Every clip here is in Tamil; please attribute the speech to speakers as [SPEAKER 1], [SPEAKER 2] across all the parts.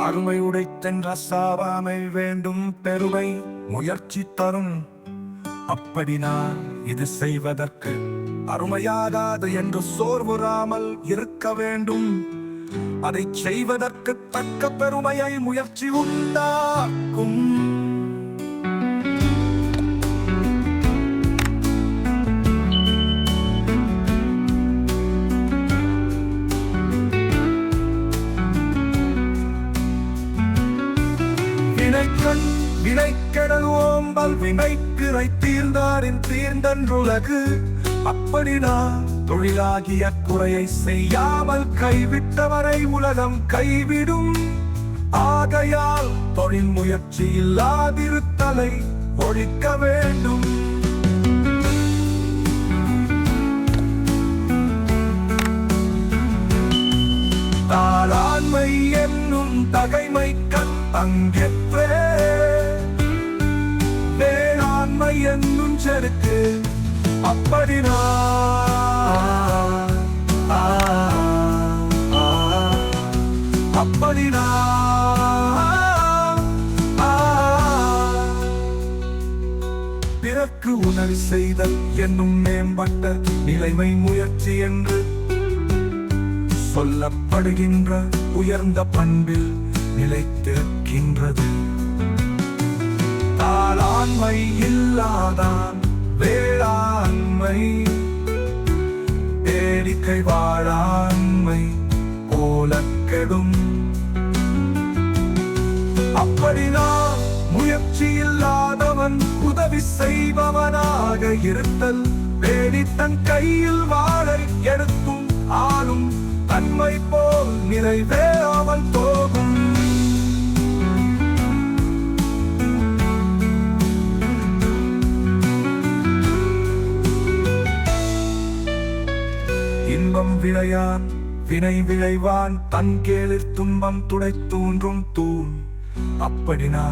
[SPEAKER 1] அருமை உடைத்தென்ற சாவாமை வேண்டும் பெருமை முயற்சி தரும். அப்படி நான் இது செய்வதற்கு அருமையாகாது என்று சோர்வுறாமல் இருக்க வேண்டும். அதை செய்வதற்கு தக்க பெருமையை முயற்சி உண்டாக்கும். இணைக்கடல் ஓம்பல் வினைக்கிறை தீர்ந்தாரின் தீர்ந்தன்றுலகு அப்படி நான் தொழிலாகிய குறையை செய்யாமல் கைவிட்டவரை உலகம் கைவிடும். ஆகையால் தொழில் முயற்சி இல்லாதிருத்தலை ஒழிக்க வேண்டும். தாளாண்மை என்னும் தகைமை கண் அங்கெற்றே என்னும் செருக்கு அப்படி ஆ, அப்படி நான் உணவு செய்தல் என்னும் மேம்பட்ட நிலைமை முயற்சி என்று சொல்லப்படுகின்ற உயர்ந்த பண்பில் நிலைத்திருக்கின்றது. தாய் இல்லாதான் வேளாண்மை. வேடிக்கை வாழாண்மை போல கெடும் அப்படிதான் முயற்சி இல்லாதவன் உதவி செய்பவனாக இருத்தல் வேடி தன் கையில் வாழை எடுத்தும் ஆளும் தன்மை போல் நிறைவேறாமல் தோல் இன்பம் விளையான் வினை விளைவான் தன் கேளிர் துன்பம் துடை தூன்றும் தூண். அப்படினா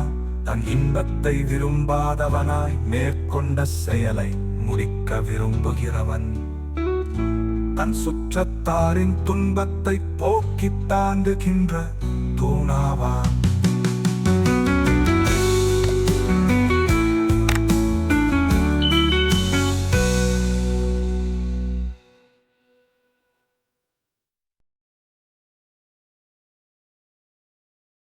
[SPEAKER 1] தன் இன்பத்தை விரும்பாதவனாய் மேற்கொண்ட செயலை முடிக்க விரும்புகிறவன். தன் சுற்றத்தாரின் துன்பத்தை போக்கித் தாண்டுகின்ற தூணாவான்.